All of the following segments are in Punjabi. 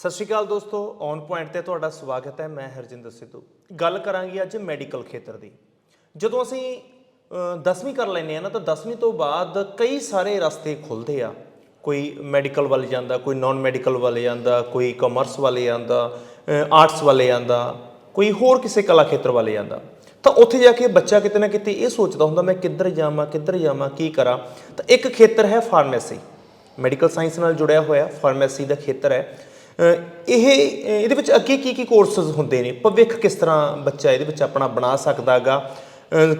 ਸਤਿ ਸ਼੍ਰੀ ਅਕਾਲ ਦੋਸਤੋ ਔਨ ਪੁਆਇੰਟ ਤੇ ਤੁਹਾਡਾ ਸਵਾਗਤ ਹੈ, ਮੈਂ ਹਰਜਿੰਦਰ ਸਿੱਧੂ। ਗੱਲ ਕਰਾਂਗੇ ਅੱਜ ਮੈਡੀਕਲ ਖੇਤਰ ਦੀ। ਜਦੋਂ ਅਸੀਂ 10ਵੀਂ ਕਰ ਲੈਂਦੇ ਆ ਨਾ, ਤਾਂ 10ਵੀਂ ਤੋਂ ਬਾਅਦ ਕਈ ਸਾਰੇ ਰਸਤੇ ਖੁੱਲਦੇ ਆ। ਕੋਈ ਮੈਡੀਕਲ ਵੱਲ ਜਾਂਦਾ, ਕੋਈ ਨਾਨ ਮੈਡੀਕਲ ਵੱਲ ਜਾਂਦਾ, ਕੋਈ ਕਮਰਸ ਵੱਲ ਜਾਂਦਾ ਆਰਟਸ ਵੱਲ ਜਾਂਦਾ, ਕੋਈ ਹੋਰ ਕਿਸੇ ਕਲਾ ਖੇਤਰ ਵੱਲ ਜਾਂਦਾ। ਤਾਂ ਉੱਥੇ ਜਾ ਕੇ ਬੱਚਾ ਕਿਤੇ ਨਾ ਕਿਤੇ ਇਹ ਸੋਚਦਾ ਹੁੰਦਾ, ਮੈਂ ਕਿੱਧਰ ਜਾਵਾਂ ਕਿੱਧਰ ਜਾਵਾਂ, ਕੀ ਕਰਾਂ। ਤਾਂ ਇੱਕ ਖੇਤਰ ਹੈ ਫਾਰਮੇਸੀ ਮੈਡੀਕਲ ਸਾਇੰਸ ਨਾਲ ਜੁੜਿਆ ਹੋਇਆ ਫਾਰਮੇਸੀ ਦਾ ਖੇਤਰ ਹੈ। ਇਹ ਇਹਦੇ ਵਿੱਚ ਅੱਗੇ ਕੀ ਕੀ ਕੋਰਸਸ ਹੁੰਦੇ ਨੇ? ਭਵਿੱਖ ਕਿਸ ਤਰ੍ਹਾਂ ਬੱਚਾ ਇਹਦੇ ਵਿੱਚ ਆਪਣਾ ਬਣਾ ਸਕਦਾਗਾ?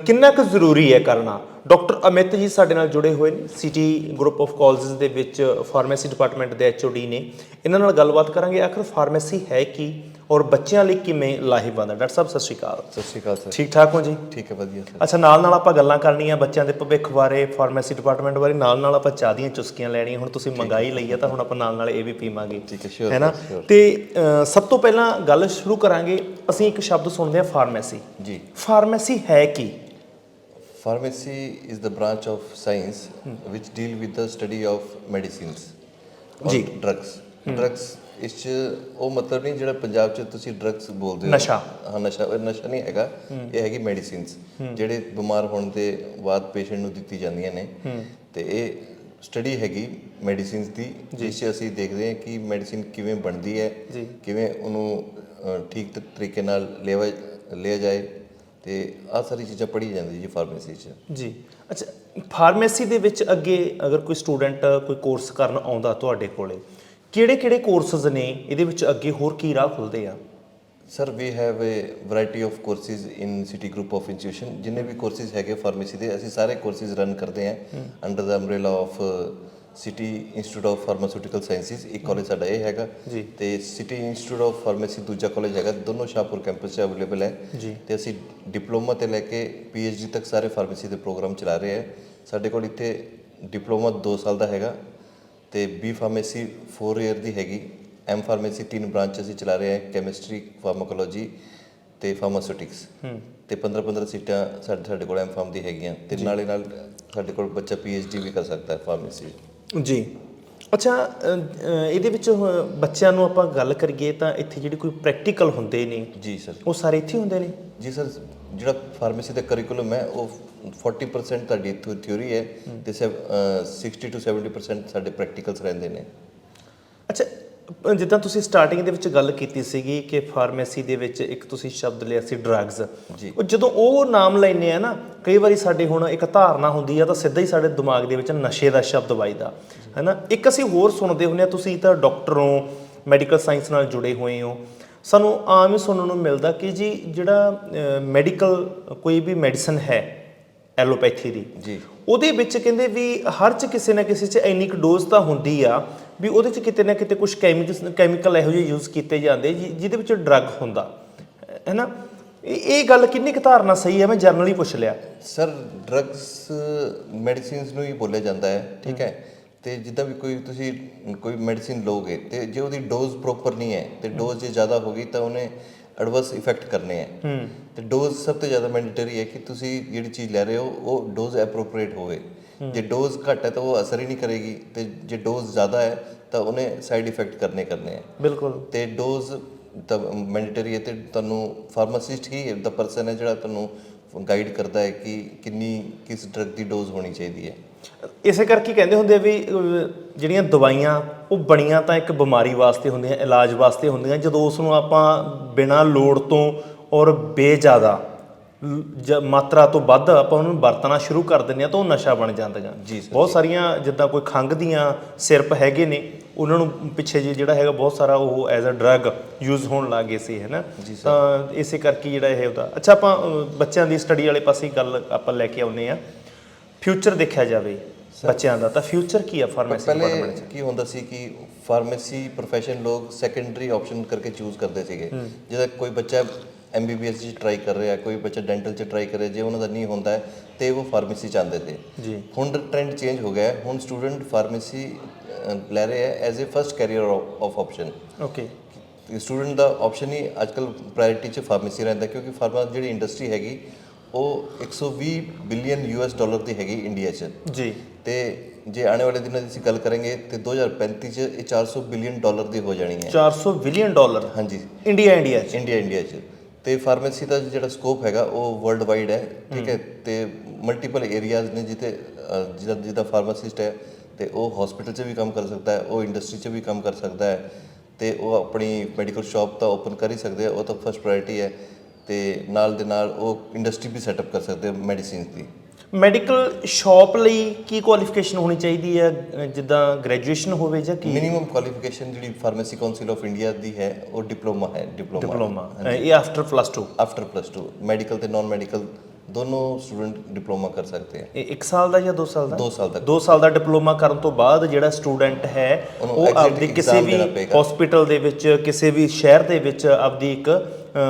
ਕਿੰਨਾ ਕੁ ਜ਼ਰੂਰੀ ਹੈ ਕਰਨਾ? ਡਾਕਟਰ ਅਮਿਤ ਜੀ ਸਾਡੇ ਨਾਲ ਜੁੜੇ ਹੋਏ ਨੇ ਸਿਟੀ ਗਰੁੱਪ ਆਫ ਕਾਲਜਸ ਦੇ ਵਿੱਚ ਫਾਰਮੇਸੀ ਡਿਪਾਰਟਮੈਂਟ ਦੇ ਐਚਓਡੀ ਨੇ। ਇਹਨਾਂ ਨਾਲ ਗੱਲਬਾਤ ਕਰਾਂਗੇ। ਆਖਰ ਫਾਰਮੇਸੀ ਹੈ ਕੀ? ਔਰ ਬੱਚਿਆਂ ਲਈ ਕਿਵੇਂ ਲਾਹੇਵੰਦ ਹੈ? ਡਾਕਟਰ ਸਾਹਿਬ ਸਤਿ ਸ਼੍ਰੀ ਅਕਾਲ। ਸਤਿ ਸ਼੍ਰੀ ਅਕਾਲ ਸਰ। ਠੀਕ ਠਾਕ ਹੋ ਜੀ? ਠੀਕ ਹੈ ਵਧੀਆ ਸਰ। ਅੱਛਾ ਨਾਲ ਨਾਲ ਆਪਾਂ ਗੱਲਾਂ ਕਰਨੀਆਂ ਬੱਚਿਆਂ ਦੇ ਭਵਿੱਖ ਬਾਰੇ ਫਾਰਮੇਸੀ ਡਿਪਾਰਟਮੈਂਟ ਬਾਰੇ ਨਾਲ ਨਾਲ ਆਪਾਂ ਚਾਹ ਦੀਆਂ ਚੁਸਕੀਆਂ ਲੈਣੀਆਂ ਹੁਣ ਤੁਸੀਂ ਮੰਗਾਈ ਲਈ ਹੈ ਤਾਂ ਹੁਣ ਆਪਾਂ ਨਾਲ ਨਾਲ ਇਹ ਵੀ ਪੀਵਾਂਗੇ। ਠੀਕ ਹੈ, sure, ਹੈਨਾ sure. ਤੇ ਸਭ ਤੋਂ ਪਹਿਲਾਂ ਗੱਲ ਸ਼ੁਰੂ ਕਰਾਂਗੇ ਅਸੀਂ ਇੱਕ ਸ਼ਬਦ ਸੁਣਦੇ ਹਾਂ ਫਾਰਮੇਸੀ। ਜੀ। ਫਾਰਮੇਸੀ ਹੈ ਕੀ? pharmacy is the branch of science which deal with the study of medicines or ਜੀ। drugs drugs ਇਸ 'ਚ ਉਹ ਮਤਲਬ ਨਹੀਂ ਜਿਹੜਾ ਪੰਜਾਬ 'ਚ ਤੁਸੀਂ ਡਰੱਗਸ ਬੋਲਦੇ ਹੋ? ਨਸ਼ਾ। ਹਾਂ ਨਸ਼ਾ ਨਸ਼ਾ ਨਹੀਂ ਹੈਗਾ। ਇਹ ਹੈਗੀ ਮੈਡੀਸਿਨਸ ਜਿਹੜੇ ਬਿਮਾਰ ਹੋਣ ਦੇ ਬਾਅਦ ਪੇਸ਼ੈਂਟ ਨੂੰ ਦਿੱਤੀ ਜਾਂਦੀਆਂ ਨੇ। ਤੇ ਇਹ ਸਟੱਡੀ ਹੈਗੀ ਮੈਡੀਸਿਨਸ ਦੀ ਜਿਸ 'ਚ ਅਸੀਂ ਦੇਖਦੇ ਹਾਂ ਕਿ ਮੈਡੀਸਿਨ ਕਿਵੇਂ ਬਣਦੀ ਹੈ। ਕਿਵੇਂ ਉਹਨੂੰ ਠੀਕ ਤਰੀਕੇ ਨਾਲ ਲਿਆ ਲਿਆ ਜਾਏ। ਤੇ ਆਹ ਸਾਰੀ ਚੀਜ਼ਾਂ ਪੜ੍ਹੀ ਜਾਂਦੀ ਜੀ ਫਾਰਮੇਸੀ 'ਚ। ਜੀ। ਅੱਛਾ ਫਾਰਮੇਸੀ ਦੇ ਵਿੱਚ ਅੱਗੇ ਅਗਰ ਕੋਈ ਸਟੂਡੈਂਟ ਕੋਈ ਕੋਰਸ ਕਰਨ ਆਉਂਦਾ ਤੁਹਾਡੇ ਕੋਲੇ ਕਿਹੜੇ ਕਿਹੜੇ ਕੋਰਸਸ ਨੇ? ਇਹਦੇ ਵਿੱਚ ਅੱਗੇ ਹੋਰ ਕੀ ਰਾਹ ਖੁੱਲਦੇ ਆ? Sir we have a variety of courses in City Group of Institution ਜਿੰਨੇ ਵੀ ਕੋਰਸਿਸ ਹੈਗੇ ਫਾਰਮੇਸੀ ਦੇ ਅਸੀਂ ਸਾਰੇ ਕੋਰਸਿਸ ਰਨ ਕਰਦੇ ਹਾਂ। Under the umbrella of City Institute of Pharmaceutical Sciences ਇੱਕ ਕਾਲਜ ਸਾਡਾ ਇਹ ਹੈਗਾ। ਜੀ। ਤੇ ਸਿਟੀ ਇੰਸਟੀਚਿਊਟ ਆਫ ਫਾਰਮੇਸੀ ਦੂਜਾ ਕਾਲਜ ਹੈਗਾ ਦੋਨੋਂ ਸ਼ਾਹਪੁਰ ਕੈਂਪਸ 'ਚ ਅਵੇਲੇਬਲ ਹੈ। ਜੀ। ਤੇ ਅਸੀਂ ਡਿਪਲੋਮਾ ਤੇ ਲੈ ਕੇ ਡੀ ਤੱਕ ਸਾਰੇ ਫਾਰਮੇਸੀ ਦੇ ਪ੍ਰੋਗਰਾਮ ਚਲਾ ਰਹੇ ਹਾਂ ਸਾਡੇ ਕੋਲ ਇੱਥੇ ਡਿਪਲੋਮਾ 2 ਸਾਲ ਦਾ ਹੈਗਾ ਤੇ ਬੀ ਫਾਰਮੇਸੀ 4 ਇਅਰ ਦੀ ਹੈਗੀ। ਐਮ ਫਾਰਮੇਸੀ ਤਿੰਨ ਬ੍ਰਾਂਚ ਅਸੀਂ ਚਲਾ ਰਹੇ ਹਾਂ ਕੈਮਿਸਟਰੀ ਫਾਰਮਾਕੋਲੋਜੀ ਤੇ ਫਾਰਮਾਸਿਊਟਿਕਸ ਤੇ 15 15 ਸੀਟਾਂ ਸਾਡੇ ਸਾਡੇ ਕੋਲ ਐਮ ਫਾਰਮ ਦੀ ਹੈਗੀਆਂ ਤੇ ਨਾਲੇ ਨਾਲ ਸਾਡੇ ਕੋਲ ਬੱਚਾ ਡੀ ਵੀ ਕਰ ਸਕਦਾ ਹੈ ਫਾਰਮੇਸੀ ਜੀ। ਅੱਛਾ ਇਹਦੇ ਵਿੱਚ ਬੱਚਿਆਂ ਨੂੰ ਆਪਾਂ ਗੱਲ ਕਰੀਏ ਤਾਂ ਇੱਥੇ ਜਿਹੜੇ ਕੋਈ ਪ੍ਰੈਕਟੀਕਲ ਹੁੰਦੇ ਨੇ ਜੀ ਸਰ। ਉਹ ਸਾਰੇ ਇੱਥੇ ਹੁੰਦੇ ਨੇ? ਜੀ ਸਰ ਜਿਹੜਾ ਫਾਰਮੇਸੀ ਦਾ ਕਰਿਕੂਲਮ ਹੈ ਉਹ 40% ਤੁਹਾਡੀ ਥਿਊਰੀ ਹੈ ਤੇ ਸੈਵ- ਅਹ 60 ਤੋਂ 70% ਸਾਡੇ ਪ੍ਰੈਕਟੀਕਲਸ ਰਹਿੰਦੇ ਨੇ। ਅੱਛਾ ਜਿੱਦਾਂ ਤੁਸੀਂ ਸਟਾਰਟਿੰਗ ਦੇ ਵਿੱਚ ਗੱਲ ਕੀਤੀ ਸੀਗੀ ਕਿ ਫਾਰਮੇਸੀ ਦੇ ਵਿੱਚ ਇੱਕ ਤੁਸੀਂ ਸ਼ਬਦ ਲਿਆ ਸੀ ਡਰੱਗਸ। ਉਹ ਜਦੋਂ ਉਹ ਨਾਮ ਲੈਨੇ ਆ ਨਾ ਕਈ ਵਾਰੀ ਸਾਡੇ ਹੁਣ ਇੱਕ ਧਾਰਨਾ ਹੁੰਦੀ ਆ ਤਾਂ ਸਿੱਧਾ ਹੀ ਸਾਡੇ ਦਿਮਾਗ ਦੇ ਵਿੱਚ ਨਸ਼ੇ ਦਾ ਸ਼ਬਦ ਵੱਜਦਾ ਹੈਨਾ? ਇੱਕ ਅਸੀਂ ਹੋਰ ਸੁਣਦੇ ਹੁੰਦੇ ਆ ਤੁਸੀਂ ਤਾਂ ਡਾਕਟਰ ਹੋ ਮੈਡੀਕਲ ਸਾਇੰਸ ਨਾਲ ਜੁੜੇ ਹੋਏ ਹੋ। ਸਾਨੂੰ ਆਮ ਹੀ ਸੁਣਨ ਨੂੰ ਮਿਲਦਾ ਕਿ ਜੀ ਜਿਹੜਾ ਮੈਡੀਕਲ ਕੋਈ ਵੀ ਮੈਡੀਸਨ ਹੈ ਐਲੋਪੈਥੀ ਦੀ ਜੀ। ਉਹਦੇ ਵਿੱਚ ਕਹਿੰਦੇ ਵੀ ਹਰ ਚ ਕਿਸੇ ਨਾ ਕਿਸੇ ਚ ਇੰਨੀ ਕੁ ਡੋਜ਼ ਤਾਂ ਹੁੰਦੀ ਆ ਵੀ ਉਹਦੇ ਚ ਕਿਤੇ ਨਾ ਕਿਤੇ ਕੁਝ ਕੈਮੀਕਲ ਕੈਮੀਕਲ ਇਹੋ ਜਿਹੇ ਯੂਜ਼ ਕੀਤੇ ਜਾਂਦੇ ਜਿ- ਜਿਹਦੇ ਵਿੱਚ ਡਰੱਗ ਹੁੰਦਾ। ਹੈ ਨਾ ਇਹ ਇਹ ਗੱਲ ਕਿੰਨੀ ਕੁ ਧਾਰਨਾ ਸਹੀ ਹੈ ਮੈਂ ਜਰਨਲੀ ਪੁੱਛ ਲਿਆ। ਸਰ ਡਰੱਗਸ ਮੈਡੀਸਿਨਸ ਨੂੰ ਹੀ ਬੋਲਿਆ ਜਾਂਦਾ ਹੈ ਠੀਕ ਹੈ? ਤੇ ਜਿੱਦਾਂ ਵੀ ਕੋਈ ਤੁਸੀਂ ਕੋਈ ਮੈਡੀਸਿਨ ਲਓਗੇ ਤੇ ਜੇ ਉਹਦੀ ਡੋਜ਼ ਪ੍ਰੋਪਰ ਨਹੀਂ ਹੈ ਤੇ ਡੋਜ਼ ਜੇ ਜ਼ਿਆਦਾ ਹੋ ਗਈ ਤਾਂ ਉਹਨੇ ਐਡਵਰਸ ਇਫੈਕਟ ਕਰਨੇ ਹੈ। ਤੇ ਡੋਜ਼ ਸਭ ਤੋਂ ਜ਼ਿਆਦਾ ਮੈਂਡੇਟਰੀ ਹੈ ਕਿ ਤੁਸੀਂ ਜਿਹੜੀ ਚੀਜ਼ ਲੈ ਰਹੇ ਹੋ ਉਹ ਡੋਜ਼ ਐਪਰੋਪਰੀਏਟ ਹੋਵੇ। ਜੇ ਡੋਜ਼ ਘੱਟ ਹੈ ਤਾਂ ਉਹ ਅਸਰ ਹੀ ਨਹੀਂ ਕਰੇਗੀ ਤੇ ਜੇ ਡੋਜ਼ ਜ਼ਿਆਦਾ ਹੈ ਤਾਂ ਉਹਨੇ ਸਾਈਡ ਇਫੈਕਟ ਕਰਨੇ ਕਰਨੇ ਹੈ ਬਿਲਕੁਲ। ਤੇ ਡੋਜ਼ ਤਾਂ ਮੈਂਡੇਟਰੀ ਹੈ ਤੇ ਤੁਹਾਨੂੰ ਫਾਰਮਾਸਿਸਟ ਹੀ ਦਾ ਪਰਸਨ ਹੈ ਜਿਹੜਾ ਤੁਹਾਨੂੰ ਗਾਈਡ ਕਰਦਾ ਹੈ ਕਿ ਕਿੰਨੀ ਕਿਸ ਡਰਗ ਦੀ ਡੋਜ਼ ਹੋਣੀ ਚਾਹੀਦੀ ਹੈ। ਇਸੇ ਕਰਕੇ ਕਹਿੰਦੇ ਹੁੰਦੇ ਆ ਵੀ ਅਹ, ਜਿਹੜੀਆਂ ਦਵਾਈਆਂ ਉਹ ਬਣੀਆਂ ਤਾਂ ਇੱਕ ਬਿਮਾਰੀ ਵਾਸਤੇ ਹੁੰਦੀਆਂ ਇਲਾਜ ਵਾਸਤੇ ਹੁੰਦੀਆਂ ਜਦੋਂ ਉਸ ਨੂੰ ਆਪਾਂ ਬਿਨਾਂ ਲੋੜ ਤੋਂ ਔਰ ਬੇਜ਼ਿਆਦਾ ਲ- ਜ- ਮਾਤਰਾ ਤੋਂ ਵੱਧ ਆਪਾਂ ਉਹਨੂੰ ਵਰਤਣਾ ਸ਼ੁਰੂ ਕਰ ਦਿੰਦੇ ਆ ਤਾਂ ਉਹ ਨਸ਼ਾ ਬਣ ਜਾਂਦੀਆਂ। ਜੀ ਸਰ, ਬਹੁਤ ਸਾਰੀਆਂ ਜਿੱਦਾਂ ਕੋਈ ਖੰਘ ਦੀਆਂ ਸਿਰਪ ਹੈਗੇ ਨੇ ਉਹਨਾਂ ਨੂੰ ਪਿੱਛੇ ਜੇ ਜਿਹੜਾ ਹੈਗਾ ਬਹੁਤ ਸਾਰਾ ਉਹ ਐਜ਼ ਅ ਡਰੱਗ ਯੂਜ਼ ਹੋਣ ਲੱਗ ਗਏ ਸੀ ਹੈਨਾ? ਜੀ ਸਰ। ਤਾਂ ਇਸੇ ਕਰਕੇ ਜਿਹੜਾ ਇਹ ਉਹਦਾ। ਅੱਛਾ ਆਪਾਂ ਅਹ, ਬੱਚਿਆਂ ਦੀ ਸਟੱਡੀ ਵਾਲੇ ਪਾਸੇ ਹੀ ਗੱਲ ਆਪਾਂ ਲੈ ਕੇ ਆਉਨੇ ਆ ਫਿਊਚਰ ਦੇਖਿਆ ਜਾਵੇ ਬੱਚਿਆਂ ਦਾ ਤਾਂ ਫਿਊਚਰ ਕੀ ਆ ਫਾਰਮੇਸੀ ਪਹਿਲੇ ਕੀ ਹੁੰਦਾ ਸੀ ਕਿ ਫਾਰਮੇਸੀ ਪ੍ਰੋਫੈਸ਼ਨ ਲੋਕ ਸੈਕੰਡਰੀ ਆਪਸ਼ਨ ਕਰਕੇ ਚੂਜ਼ ਕਰਦੇ ਸੀਗੇ। ਜਿਹਦਾ ਕੋਈ ਬੱਚਾ ਐਮਬੀਬੀਐਸ ਚ ਟਰਾਈ ਕਰ ਰਿਹਾ ਕੋਈ ਬੱਚਾ ਡੈਂਟਲ ਚ ਟਰਾਈ ਕਰ ਰਿਹਾ ਜੇ ਉਹਨਾਂ ਦਾ ਨਹੀਂ ਹੁੰਦਾ ਤੇ ਉਹ ਫਾਰਮੇਸੀ ਚਾਹੁੰਦੇ ਤੇ। ਜੀ। ਹੁਣ ਟ੍ਰੈਂਡ ਚੇਂਜ ਹੋ ਗਿਆ ਹੁਣ ਸਟੂਡੈਂਟ ਫਾਰਮੇਸੀ ਲੈ ਰਹੇ ਹੈ as a first career of option okay student the option ਹੀ ਅੱਜਕੱਲ ਪ੍ਰਾਇੋਰਟੀ 'ਚ ਫਾਰਮੇਸੀ ਰਹਿੰਦਾ ਕਿਉਂਕਿ ਫਾਰਮਾ ਜਿਹੜੀ ਇੰਡਸਟਰੀ ਹੈਗੀ ਉਹ 120 ਬਿਲੀਅਨ ਯੂਐਸ ਡਾਲਰ ਦੀ ਹੈਗੀ ਇੰਡੀਆ 'ਚ। ਜੀ। ਤੇ ਜੇ ਆਉਣ ਵਾਲੇ ਦਿਨਾਂ ਦੀ ਅਸੀਂ ਗੱਲ ਕਰਾਂਗੇ ਤੇ 2035 ਚ ਇਹ 400 ਬਿਲੀਅਨ ਡਾਲਰ ਦੀ ਹੋ ਜਾਣੀ ਹੈ। 400 ਬਿਲੀਅਨ ਡਾਲਰ? ਹਾਂਜੀ। ਇੰਡੀਆ ਇੰਡੀਆ 'ਚ? ਇੰਡੀਆ ਇੰਡੀਆ ਚ। ਤੇ ਫਾਰਮੇਸੀ ਦਾ ਜਿਹੜਾ ਸਕੋਪ ਹੈਗਾ ਉਹ ਵਰਲਡ ਵਾਈਡ ਹੈ ਠੀਕ ਹੈ? ਤੇ ਮਲਟੀਪਲ ਏਰੀਆਜ਼ ਨੇ ਜਿੱਥੇ ਅ, ਜਿਹਦਾ ਜਿਹਦਾ ਫਾਰਮਾਸਿਸਟ ਹੈ ਤੇ ਉਹ ਹਸਪੀਟਲ 'ਚ ਵੀ ਕੰਮ ਕਰ ਸਕਦਾ ਹੈ ਉਹ ਇੰਡਸਟਰੀ 'ਚ ਵੀ ਕੰਮ ਕਰ ਸਕਦਾ ਹੈ ਤੇ ਉਹ ਆਪਣੀ ਮੈਡੀਕਲ ਸ਼ਾਪ ਤਾਂ ਓਪਨ ਕਰ ਹੀ ਸਕਦੇ ਆ ਉਹ ਤਾਂ ਫਸਟ ਪ੍ਰਾਇੋਰਟੀ ਹੈ। ਤੇ ਨਾਲ ਦੇ ਨਾਲ ਉਹ ਇੰਡਸਟਰੀ ਵੀ ਸੈਟਅਪ ਕਰ ਸਕਦੇ ਮੈਡੀਸਿਨਸ ਦੀ। ਮੈਡੀਕਲ ਸ਼ਾਪ ਲਈ ਕੀ ਕੁਆਲੀਫਿਕੇਸ਼ਨ ਹੋਣੀ ਚਾਹੀਦੀ ਹੈ? ਜਿੱਦਾਂ ਗ੍ਰੈਜੂਏਸ਼ਨ ਹੋਵੇ ਜਾਂ ਕੀ? ਮਿਨੀਮਮ ਕੁਆਲੀਫਿਕੇਸ਼ਨ ਜਿਹੜੀ ਫਾਰਮੇਸੀ ਕਾਉਂਸਲ ਆਫ ਇੰਡੀਆ ਦੀ ਹੈ ਉਹ ਡਿਪਲੋਮਾ ਹੈ ਡਿਪਲੋਮਾ ਡਿਪਲੋਮਾ ਇਹ after plus 2 after plus 2 medical ਤੇ ਨਾਨ ਮੈਡੀਕਲ ਦੋਨੋਂ ਸਟੂਡੈਂਟ ਡਿਪਲੋਮਾ ਕਰ ਸਕਦੇ ਆ। ਇਹ 1 ਸਾਲ ਦਾ ਜਾਂ 2 ਸਾਲ ਦਾ? 2 ਸਾਲ ਤੱਕ। 2 ਸਾਲ ਦਾ ਡਿਪਲੋਮਾ ਕਰਨ ਤੋਂ ਬਾਅਦ ਜਿਹੜਾ ਸਟੂਡੈਂਟ ਹੈ ਉਹ ਆਪਦੀ ਕਿਸੇ ਵੀ। ਹਸਪੀਟਲ ਦੇ ਵਿੱਚ ਕਿਸੇ ਵੀ ਸ਼ਹਿਰ ਦੇ ਵਿੱਚ ਆਪਦੀ ਇੱਕ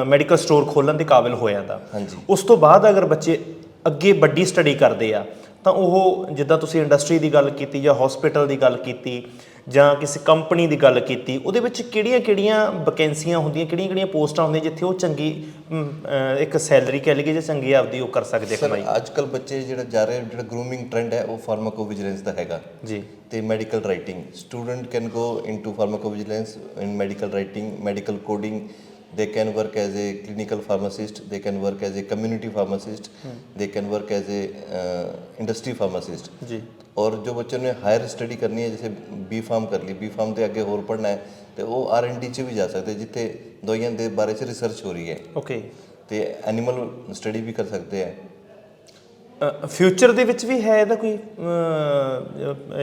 ਮੈਡੀਕਲ ਸਟੋਰ ਖੋਲਣ ਦੇ ਕਾਬਿਲ ਹੋ ਜਾਂਦਾ। ਹਾਂਜੀ। ਉਸ ਤੋਂ ਬਾਅਦ ਅਗਰ ਬੱਚੇ ਅੱਗੇ ਵੱਡੀ ਸਟੱਡੀ ਕਰਦੇ ਆ ਤਾਂ ਉਹ ਜਿੱਦਾਂ ਤੁਸੀਂ ਇੰਡਸਟਰੀ ਦੀ ਗੱਲ ਕੀਤੀ ਜਾਂ ਹਸਪੀਟਲ ਦੀ ਗੱਲ ਕੀਤੀ ਜਾਂ ਕਿਸੇ ਕੰਪਨੀ ਦੀ ਗੱਲ ਕੀਤੀ ਉਹਦੇ ਵਿੱਚ ਕਿਹੜੀਆਂ-ਕਿਹੜੀਆਂ ਵੈਕੈਂਸੀਆਂ ਹੁੰਦੀਆਂ ਕਿਹੜੀਆਂ-ਕਿਹੜੀਆਂ ਪੋਸਟਾਂ ਹੁੰਦੀਆਂ ਜਿੱਥੇ ਉਹ ਚੰਗੀ ਇੱਕ ਸੈਲਰੀ ਕਹਿ ਲਈਏ ਜਾਂ ਚੰਗੀ ਆਪਦੀ ਉਹ ਕਰ ਸਕਦੇ ਸਰ ਕਮਾਈ। ਅੱਜ ਕੱਲ ਬੱਚੇ ਜਿਹੜਾ ਜਾ ਰਹੇ ਜਿਹੜਾ ਗਰੂਮਿੰਗ ਟ੍ਰੈਂਡ ਹੈ ਉਹ ਫਾਰਮਾਕੋਵਿਜੀਲੈਂਸ ਦਾ ਹੈਗਾ। ਜੀ। ਤੇ medical writing student can go into pharmacovigilance in medical writing medical coding they can work as a clinical pharmacist they can work as a community pharmacist they can work as a uh, industry pharmacist ਜੀ और जो बच्चों ने हायर स्टडी करनी है जैसे बी फार्म कर ली बी फार्म ਦੇ ਅੱਗੇ ਹੋਰ ਪੜ੍ਹਨਾ ਹੈ ਤੇ ਉਹ ਆਰ ਐਂਡ ਡੀ ਚ ਵੀ ਜਾ ਸਕਦੇ ਜਿੱਥੇ ਦਵਾਈਆਂ ਦੇ ਬਾਰੇ ਚ ਰਿਸਰਚ ਹੋ ਰਹੀ ਹੈ ਓਕੇ ਤੇ ਐਨੀਮਲ ਸਟੱਡੀ ਵੀ ਕਰ ਸਕਦੇ ਹੈ ਫਿਊਚਰ ਦੇ ਵਿੱਚ ਵੀ ਹੈ ਇਹਦਾ ਕੋਈ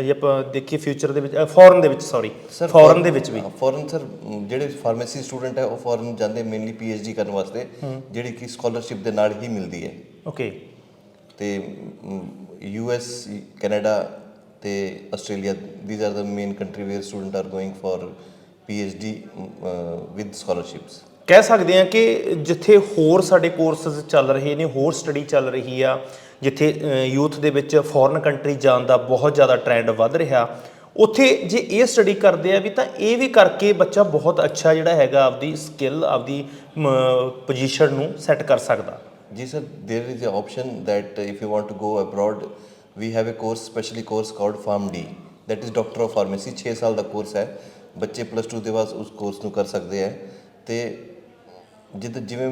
ਜੇ ਆਪਾਂ ਦੇਖੀਏ ਫਿਊਚਰ ਦੇ ਵਿੱਚ ਫੋਰਨ ਦੇ ਵਿੱਚ ਸੌਰੀ ਫੋਰਨ ਦੇ ਵਿੱਚ ਵੀ। ਫੋਰਨ ਸਰ ਜਿਹੜੇ ਫਾਰਮੇਸੀ ਸਟੂਡੈਂਟ ਹੈ ਉਹ ਫੋਰਨ ਜਾਂਦੇ ਮੇਨਲੀ ਪੀਐਚਡੀ ਕਰਨ ਵਾਸਤੇ ਜਿਹੜੀ ਕਿ ਸਕਾਲਰਸ਼ਿਪ ਦੇ ਨਾਲ ਹੀ ਮਿਲਦੀ ਹੈ। ਓਕੇ ਤੇ ਯੂਐਸ ਕੈਨੇਡਾ ਤੇ Australia these are the main country where student are going for PhD with scholarships ਕਹਿ ਸਕਦੇ ਹਾਂ ਕਿ ਜਿੱਥੇ ਹੋਰ ਸਾਡੇ ਕੋਰਸਸ ਚੱਲ ਰਹੇ ਨੇ ਹੋਰ ਸਟੱਡੀ ਚੱਲ ਰਹੀ ਆ ਜਿੱਥੇ ਯੂਥ ਦੇ ਵਿੱਚ ਫੋਰਨ ਕੰਟਰੀ ਜਾਣ ਦਾ ਬਹੁਤ ਜ਼ਿਆਦਾ ਟ੍ਰੈਂਡ ਵੱਧ ਰਿਹਾ। ਉੱਥੇ ਜੇ ਇਹ ਸਟੱਡੀ ਕਰਦੇ ਆ ਵੀ ਤਾਂ ਇਹ ਵੀ ਕਰਕੇ ਬੱਚਾ ਬਹੁਤ ਅੱਛਾ ਜਿਹੜਾ ਹੈਗਾ ਆਪਦੀ ਸਕਿੱਲ ਆਪਦੀ ਪੋਜੀਸ਼ਨ ਨੂੰ ਸੈੱਟ ਕਰ ਸਕਦਾ। ਜੀ sir sir, there is an option that if you want to go abroad, we have a course, specially course called PharmD. That is Doctor of Pharmacy 6 ਸਾਲ ਦਾ ਕੋਰਸ ਹੈ। ਬੱਚੇ ਪਲੱਸ 2 ਦੇ ਬਾਅਦ ਉਸ ਕੋਰਸ ਨੂੰ ਕਰ ਸਕਦੇ ਹੈ। ਤੇ ਜਿੱਦ ਜਿਵੇਂ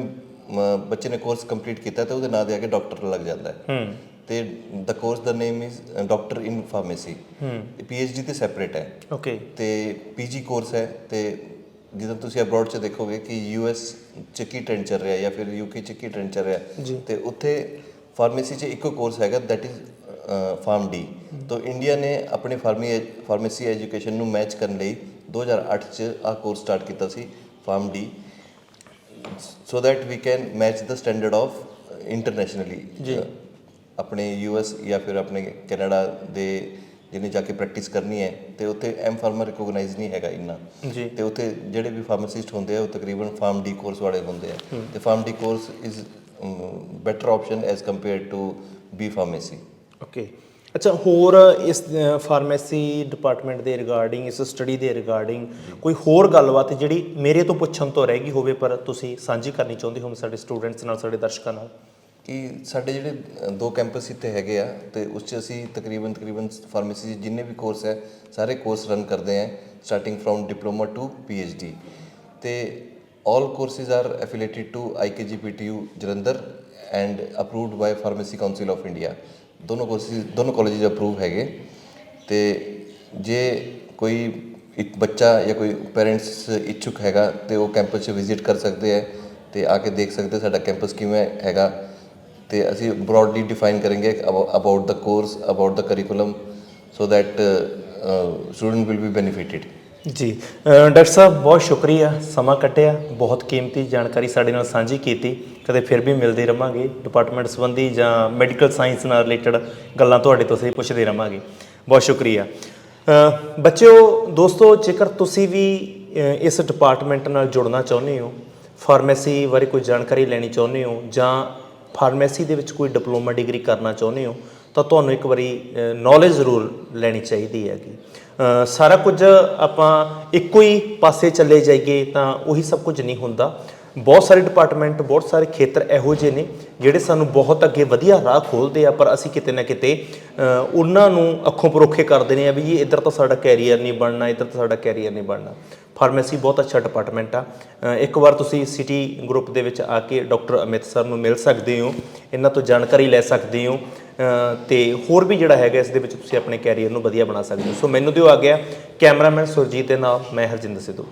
ਬੱਚੇ ਨੇ ਕੋਰਸ ਕੰਪਲੀਟ ਕੀਤਾ ਤੇ ਉਹਦੇ ਨਾਂ ਦੇ ਅੱਗੇ ਡਾਕਟਰ ਲੱਗ ਜਾਂਦਾ ਹੈ। ਹੂੰ। ਤੇ ਦਾ course the name is doctor in pharmacy ਹੂੰ। ਪੀਐਚਡੀ ਤੇ ਸੈਪਰੇਟ ਹੈ। ਓਕੇ ਤੇ ਪੀਜੀ ਕੋਰਸ ਹੈ ਤੇ ਜਦੋਂ ਤੁਸੀਂ ਅਬਰੋਡ 'ਚ ਦੇਖੋਗੇ ਕਿ ਯੂਐਸ 'ਚ ਕੀ ਟ੍ਰੈਂਡ ਚੱਲ ਰਿਹਾ ਜਾਂ ਫਿਰ ਯੂਕੇ 'ਚ ਕੀ ਟ੍ਰੈਂਡ ਚੱਲ ਰਿਹਾ। ਜੀ। ਤੇ ਉੱਥੇ ਫਾਰਮੇਸੀ 'ਚ ਇੱਕੋ ਕੋਰਸ ਹੈਗਾ ਦੈਟ ਇਜ਼ ਫਾਰਮ ਡੀ ਤੋਂ ਇੰਡੀਆ ਨੇ ਆਪਣੀ ਫਾਰਮੀ ਫਾਰਮੇਸੀ ਐਜੂਕੇਸ਼ਨ ਨੂੰ ਮੈਚ ਕਰਨ ਲਈ 2008 'ਚ ਆਹ ਕੋਰਸ ਸਟਾਰਟ ਕੀਤਾ ਸੀ pharm D so that we can match the standard of internationally ਜੀ। ਆਪਣੇ ਯੂਐਸ ਜਾਂ ਫਿਰ ਆਪਣੇ ਕੈਨੇਡਾ ਦੇ ਜਿਹਨੇ ਜਾ ਕੇ ਪ੍ਰੈਕਟਿਸ ਕਰਨੀ ਹੈ ਤੇ ਉੱਥੇ ਐਮ ਫਾਰਮਾ ਰਿਕੋਗਨਾਈਜ਼ ਨਹੀਂ ਹੈਗਾ ਇੰਨਾ ਜੀ ਤੇ ਉੱਥੇ ਜਿਹੜੇ ਵੀ ਫਾਰਮਾਸਿਸਟ ਹੁੰਦੇ ਆ ਉਹ ਤਕਰੀਬਨ ਫਾਰਮ ਡੀ ਕੋਰਸ ਵਾਲੇ ਹੁੰਦੇ ਆ ਤੇ pharm D course is better option as compare to B pharmacy okay ਅੱਛਾ, ਹੋਰ ਇਸ ਫਾਰਮੇਸੀ ਡਿਪਾਰਟਮੈਂਟ ਦੇ ਰਿਗਾਰਡਿੰਗ ਇਸ ਸਟੱਡੀ ਦੇ ਰਿਗਾਰਡਿੰਗ ਕੋਈ ਹੋਰ ਗੱਲਬਾਤ ਜਿਹੜੀ ਮੇਰੇ ਤੋਂ ਪੁੱਛਣ ਤੋਂ ਰਹਿ ਗਈ ਹੋਵੇ, ਪਰ ਤੁਸੀਂ ਸਾਂਝੀ ਕਰਨੀ ਚਾਹੁੰਦੇ ਹੋ ਸਾਡੇ ਸਟੂਡੈਂਟਸ ਨਾਲ, ਸਾਡੇ ਦਰਸ਼ਕਾਂ ਨਾਲ? ਕਿ ਸਾਡੇ ਜਿਹੜੇ ਦੋ ਕੈਂਪਸ ਇੱਥੇ ਹੈਗੇ ਆ, ਤੇ ਉਸ 'ਚ ਅਸੀਂ ਤਕਰੀਬਨ ਤਕਰੀਬਨ ਫਾਰਮੇਸੀ ਜਿੰਨੇ ਵੀ ਕੋਰਸ ਹੈ, ਸਾਰੇ ਕੋਰਸ ਰਨ ਕਰਦੇ ਆ starting from diploma to PhD ਤੇ all courses are affiliated to IKGPTU Jalandhar and approved by pharmacy council of India ਦੋਨੋਂ ਕੋਰਸਿਸ ਦੋਨੋਂ ਕਾਲਜਸ ਅਪਰੂਵ ਹੈਗੇ। ਤੇ ਜੇ ਕੋਈ ਇੱਕ ਬੱਚਾ ਜਾਂ ਕੋਈ ਪੇਰੈਂਟਸ ਇੱਛੁਕ ਹੈਗਾ ਤੇ ਉਹ ਕੈਂਪਸ 'ਚ ਵਿਜ਼ਿਟ ਕਰ ਸਕਦੇ ਹੈ ਤੇ ਆ ਕੇ ਦੇਖ ਸਕਦੇ ਸਾਡਾ ਕੈਂਪਸ ਕਿਵੇਂ ਹੈਗਾ। ਤੇ ਅਸੀਂ ਬ੍ਰੌਡਲੀ ਡਿਫਾਈਨ ਕਰਾਂਗੇ about the course about the curriculum so that student will be benefitted ਜੀ ਡਾਕਟਰ ਸਾਹਿਬ ਬਹੁਤ ਸ਼ੁਕਰੀਆ ਸਮਾਂ ਕੱਟਿਆ ਬਹੁਤ ਕੀਮਤੀ ਜਾਣਕਾਰੀ ਸਾਡੇ ਨਾਲ ਸਾਂਝੀ ਕੀਤੀ। ਕਦੇ ਫਿਰ ਵੀ ਮਿਲਦੇ ਰਵਾਂਗੇ ਡਿਪਾਰਟਮੈਂਟ ਸੰਬੰਧੀ ਜਾਂ ਮੈਡੀਕਲ ਸਾਇੰਸ ਨਾਲ ਰਿਲੇਟਡ ਗੱਲਾਂ ਤੁਹਾਡੇ ਤੋਂ ਅਸੀਂ ਪੁੱਛਦੇ ਰਵਾਂਗੇ। ਬਹੁਤ ਸ਼ੁਕਰੀਆ। ਅ, ਬੱਚਿਓ ਦੋਸਤੋ ਜੇਕਰ ਤੁਸੀਂ ਵੀ ਇਸ ਡਿਪਾਰਟਮੈਂਟ ਨਾਲ ਜੁੜਨਾ ਚਾਹੁੰਦੇ ਹੋ ਫਾਰਮੇਸੀ ਬਾਰੇ ਕੋਈ ਜਾਣਕਾਰੀ ਲੈਣੀ ਚਾਹੁੰਦੇ ਹੋ ਜਾਂ ਫਾਰਮੇਸੀ ਦੇ ਵਿੱਚ ਕੋਈ ਡਿਪਲੋਮਾ ਡਿਗਰੀ ਕਰਨਾ ਚਾਹੁੰਦੇ ਹੋ, ਤਾਂ ਤੁਹਾਨੂੰ ਇੱਕ ਵਾਰੀ ਨੌਲੇਜ ਜ਼ਰੂਰ ਲੈਣੀ ਚਾਹੀਦੀ ਹੈਗੀ। ਸਾਰਾ ਕੁਝ ਆਪਾਂ ਇੱਕੋ ਹੀ ਪਾਸੇ ਚੱਲੇ ਜਾਈਏ ਤਾਂ ਉਹੀ ਸਭ ਕੁਝ ਨਹੀਂ ਹੁੰਦਾ। ਬਹੁਤ ਸਾਰੇ ਡਿਪਾਰਟਮੈਂਟ ਬਹੁਤ ਸਾਰੇ ਖੇਤਰ ਇਹੋ ਜਿਹੇ ਨੇ ਜਿਹੜੇ ਸਾਨੂੰ ਬਹੁਤ ਅੱਗੇ ਵਧੀਆ ਰਾਹ ਖੋਲਦੇ ਆ, ਪਰ ਅਸੀਂ ਕਿਤੇ ਨਾ ਕਿਤੇ ਉਹਨਾਂ ਨੂੰ ਅੱਖੋਂ ਪਰੋਖੇ ਕਰ ਦਿੰਦੇ ਆ ਵੀ ਇਹ ਇੱਧਰ ਤਾਂ ਸਾਡਾ ਕੈਰੀਅਰ ਨਹੀਂ ਬਣਨਾ, ਇੱਧਰ ਤਾਂ ਸਾਡਾ ਕੈਰੀਅਰ ਨਹੀਂ ਬਣਨਾ। ਫਾਰਮੇਸੀ ਬਹੁਤ ਅੱਛਾ ਡਿਪਾਰਟਮੈਂਟ ਆ। ਇੱਕ ਵਾਰ ਤੁਸੀਂ ਸਿਟੀ ਗਰੁੱਪ ਦੇ ਵਿੱਚ ਆ ਕੇ ਡਾਕਟਰ ਅਮਿਤ ਸਰ ਨੂੰ ਮਿਲ ਸਕਦੇ ਹੋ ਇਹਨਾਂ ਤੋਂ ਜਾਣਕਾਰੀ ਲੈ ਸਕਦੇ ਹੋ ਅ, ਤੇ ਹੋਰ ਵੀ ਜਿਹੜਾ ਹੈਗਾ ਇਸ ਦੇ ਵਿੱਚ ਤੁਸੀਂ ਆਪਣੇ ਕੈਰੀਅਰ ਨੂੰ ਵਧੀਆ ਬਣਾ ਸਕਦੇ ਹੋ। ਸੋ ਮੈਨੂੰ ਦਿਓ ਆ ਗਿਆ ਕੈਮਰਾਮੈਨ ਸੁਰਜੀਤ ਦੇ ਨਾਲ ਮੈਂ ਹਰਜਿੰਦਰ ਸਿੱਧੂ।